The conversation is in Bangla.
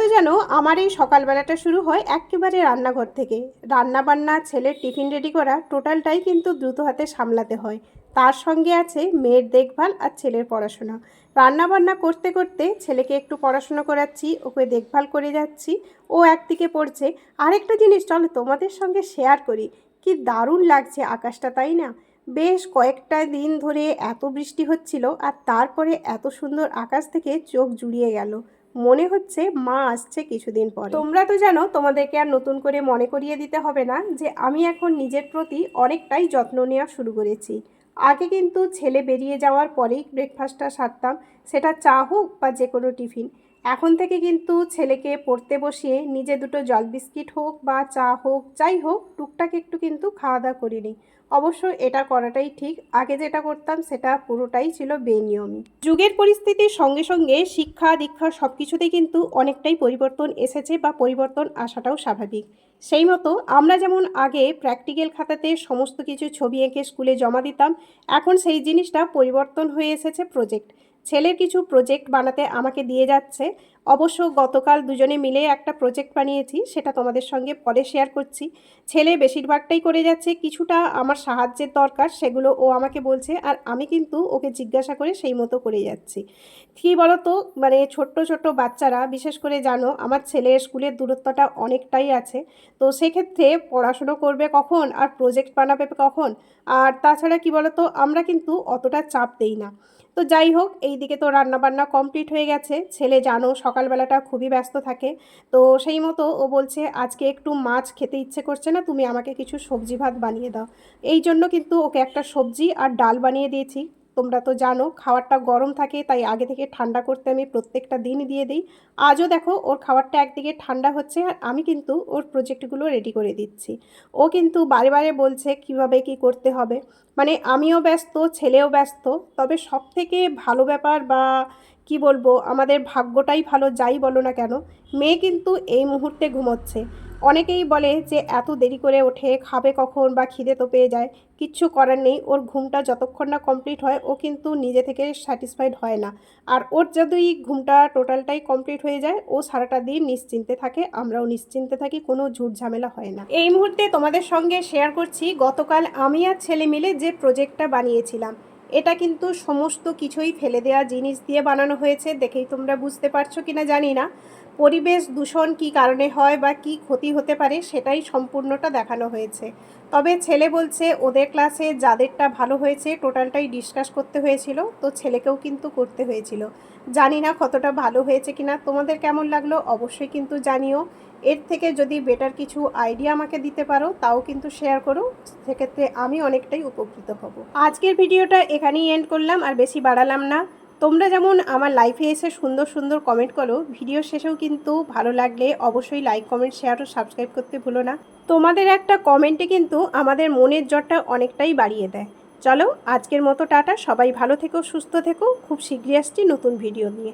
তো জানো আমার এই সকালবেলাটা শুরু হয় একেবারে রান্নাঘর থেকে। রান্না বান্না ছেলের টিফিন রেডি করা, টোটালটাই কিন্তু দ্রুত হাতে সামলাতে হয়। তার সঙ্গে আছে মেয়ের দেখভাল আর ছেলের পড়াশোনা। রান্না বান্না করতে করতে ছেলেকে একটু পড়াশোনা করাচ্ছি, ওকে দেখভাল করে যাচ্ছি, ও একদিকে পড়ছে। আরেকটা জিনিস, চলো তোমাদের সঙ্গে শেয়ার করি। কি দারুণ লাগছে আকাশটা, তাই না? বেশ কয়েকটা দিন ধরে এত বৃষ্টি হচ্ছিল আর তারপরে এত সুন্দর আকাশ থেকে চোখ জুড়িয়ে গেল। মনে হচ্ছে মা আসছে কিছুদিন পর। তোমরা তো জানো, তোমাদেরকে আর নতুন করে মনে করিয়ে দিতে হবে না যে আমি এখন নিজের প্রতি অনেকটাই যত্ন নেওয়া শুরু করেছি। আগে কিন্তু ছেলে বেরিয়ে যাওয়ার পরেই ব্রেকফাস্টটা সারতাম, সেটা চা হোক বা যে কোনো টিফিন। এখন থেকে কিন্তু ছেলেকে পড়তে বসিয়ে নিজে দুটো জল বিস্কিট হোক বা চা হোক, যাই হোক, টুকটাক একটু কিন্তু খাওয়া দাওয়া করিনি অবশ্য এটা করাটাই ঠিক। আগে যেটা করতাম সেটা পুরোটাই ছিল বেনিয়মই। যুগের পরিস্থিতির সঙ্গে সঙ্গে শিক্ষা, দীক্ষা সব কিছুতেই কিন্তু অনেকটাই পরিবর্তন এসেছে বা পরিবর্তন আসাটাও স্বাভাবিক। সেই মতো আমরা যেমন আগে প্র্যাকটিক্যাল খাতাতে সমস্ত কিছু ছবি এঁকে স্কুলে জমা দিতাম, এখন সেই জিনিসটা পরিবর্তন হয়ে এসেছে প্রজেক্ট ছেলের কিছু প্রজেক্ট বানাতে আমাকে দিয়ে যাচ্ছে। অবশ্য গতকাল দুজনে মিলে একটা প্রজেক্ট বানিয়েছি, সেটা তোমাদের সঙ্গে পরে শেয়ার করছি। ছেলে বেশিরভাগটাই করে যাচ্ছে, কিছুটা আমার সাহায্যের দরকার, সেগুলো ও আমাকে বলছে, আর আমি কিন্তু ওকে জিজ্ঞাসা করে সেই মতো করে যাচ্ছি। কী বলো তো মানে ছোট্ট ছোট্ট বাচ্চারা, বিশেষ করে জানো, আমার ছেলের স্কুলের দূরত্বটা অনেকটাই আছে। তো সেক্ষেত্রে পড়াশুনো করবে কখন, আর প্রজেক্ট বানাবে কখন? আর তাছাড়া কি বলো তো আমরা কিন্তু অতটা চাপ দেই না। তো যাই হোক এই দিকে তো রান্নাবান্না কমপ্লিট হয়ে গেছে। ছেলে জানো, সকালবেলাটা খুবই ব্যস্ত থাকে। তো সেই মতো ও বলছে, আজকে একটু মাছ খেতে ইচ্ছে করছে না, তুমি আমাকে কিছু সবজি ভাত বানিয়ে দাও। এই জন্য কিন্তু ওকে একটা সবজি আর ডাল বানিয়ে দিয়েছি। তোমরা তো জানো, খাবারটা গরম থাকে, তাই আগে থেকে ঠান্ডা করতে আমি প্রত্যেকটা দিন দিয়ে দিই। আজও দেখো, ওর খাবারটা একদিকে ঠান্ডা হচ্ছে, আর আমি কিন্তু ওর প্রজেক্টগুলো রেডি করে দিচ্ছি। ও কিন্তু বারে বারে বলছে কীভাবে কি করতে হবে। মানে আমিও ব্যস্ত, ছেলেও ব্যস্ত, তবে সব থেকে ভালো ব্যাপার বা কি বলব, আমাদের ভাগ্যটাই ভালো, যাই বলো না কেন, মেয়ে কিন্তু এই মুহূর্তে ঘুমোচ্ছে। অনেকেই বলে যে এত দেরি করে ওঠে, খাবে কখন বা খিদে তো পেয়ে যায়। কিচ্ছু করার নেই, ওর ঘুমটা যতক্ষণ না কমপ্লিট হয়, ও কিন্তু নিজে থেকে স্যাটিসফাইড হয় না। আর ওর যদি ঘুমটা টোটালটাই কমপ্লিট হয়ে যায়, ও সারাটা দিন নিশ্চিন্তে থাকে, আমরাও নিশ্চিন্তে থাকি, কোনো ঝুট ঝামেলা হয় না। এই মুহূর্তে তোমাদের সঙ্গে শেয়ার করছি, গতকাল আমি আর ছেলে মিলে যে প্রজেক্টটা বানিয়েছিলাম। এটা কিন্তু সমস্ত কিছুই ফেলে দেওয়া জিনিস দিয়ে বানানো হয়েছে, দেখেই তোমরা বুঝতে পারছ কিনা জানি না। পরিবেশ দূষণ কি কারণে হয় বা কি ক্ষতি হতে পারে সেটাই সম্পূর্ণটা দেখানো হয়েছে। তবে ছেলে বলছে ওদের ক্লাসে যাদেরটা ভালো হয়েছে টোটালটাই ডিসকাস করতে হয়েছিল, তো ছেলেকেও কিন্তু করতে হয়েছিল। জানি না কতটা ভালো হয়েছে কিনা, তোমাদের কেমন লাগল অবশ্যই কিন্তু জানিও। এর থেকে যদি বেটার কিছু আইডিয়া আমাকে দিতে পারো, তাও কিন্তু শেয়ার করো, সেক্ষেত্রে আমি অনেকটাই উপকৃত হব। আজকের ভিডিওটা এখানেই এন্ড করলাম, আর বেশি বাড়ালাম না। তোমরা যেমন আমার লাইফে এসে সুন্দর সুন্দর কমেন্ট করো ভিডিও শেষেও কিন্তু ভালো লাগলে অবশ্যই লাইক কমেন্ট শেয়ার ও সাবস্ক্রাইব করতে ভুলো না। তোমাদের একটা কমেন্টে কিন্তু আমাদের মনের জ্বরটা অনেকটাই বাড়িয়ে দেয়। চলো আজকের মতো টাটা, সবাই ভালো থেকো, সুস্থ থেকো, খুব শীঘ্রই আসছি নতুন ভিডিও নিয়ে।